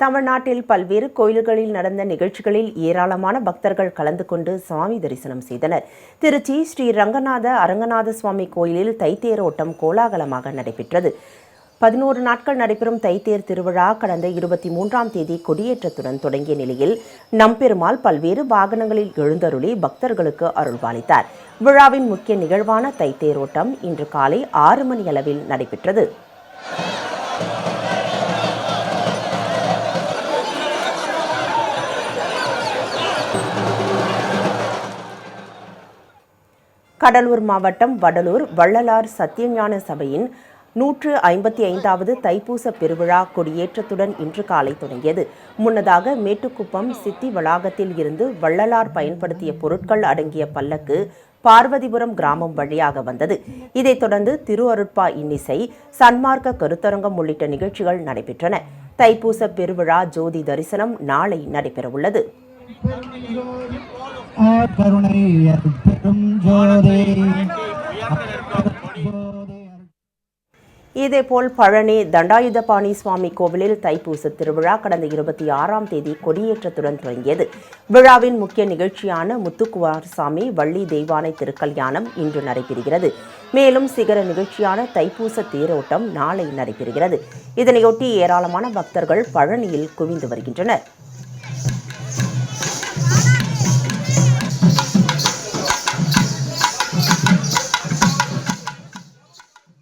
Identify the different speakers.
Speaker 1: தமிழ்நாட்டில் பல்வேறு கோயில்களில் நடந்த நிகழ்ச்சிகளில் ஏராளமான பக்தர்கள் கலந்து கொண்டு சுவாமி தரிசனம் செய்தனர். திருச்சி ஸ்ரீ ரங்கநாத அரங்கநாத சுவாமி கோயிலில் தைத்தேரோட்டம் கோலாகலமாக நடைபெற்றது. பதினோரு நாட்கள் நடைபெறும் தைத்தேர் திருவிழா கடந்த இருபத்தி மூன்றாம் தேதி கொடியேற்றத்துடன் தொடங்கிய நிலையில் நம்பெருமாள் பல்வேறு வாகனங்களில் எழுந்தருளி பக்தர்களுக்கு அருள்பாலித்தார். விழாவின் முக்கிய நிகழ்வான தைத்தேரோட்டம் இன்று காலை ஆறு மணி அளவில் நடைபெற்றது. கடலூர் மாவட்டம் வடலூர் வள்ளலார் சத்தியஞான சபையின் நூற்று ஐம்பத்தி ஐந்தாவது தைப்பூச பெருவிழா கொடியேற்றத்துடன் இன்று காலை தொடங்கியது. முன்னதாக மேட்டுக்குப்பம் சித்தி வளாகத்தில் இருந்து வள்ளலார் பயன்படுத்திய பொருட்கள் அடங்கிய பல்லக்கு பார்வதிபுரம் கிராமம் வழியாக வந்தது. இதைத் தொடர்ந்து திரு அருட்பா இன்னிசை சன்மார்க்க கருத்தரங்கம் உள்ளிட்ட நிகழ்ச்சிகள் நடைபெற்றன. தைப்பூச பெருவிழா ஜோதி தரிசனம் நாளை நடைபெறவுள்ளது.
Speaker 2: கருணை பெரும் ஜோதி.
Speaker 1: இதேபோல் பழனி தண்டாயுதபாணி சுவாமி கோவிலில் தைப்பூச திருவிழா கடந்த இருபத்தி ஆறாம் தேதி கொடியேற்றத்துடன் தொடங்கியது. விழாவின் முக்கிய நிகழ்ச்சியான முத்துக்குமாரசாமி வள்ளி தெய்வானை திருக்கல்யாணம் இன்று நடைபெறுகிறது. மேலும் சிகர நிகழ்ச்சியான தைப்பூச தேரோட்டம் நாளை நடைபெறுகிறது. இதனையொட்டி ஏராளமான பக்தர்கள் பழனியில் குவிந்து வருகின்றனர்.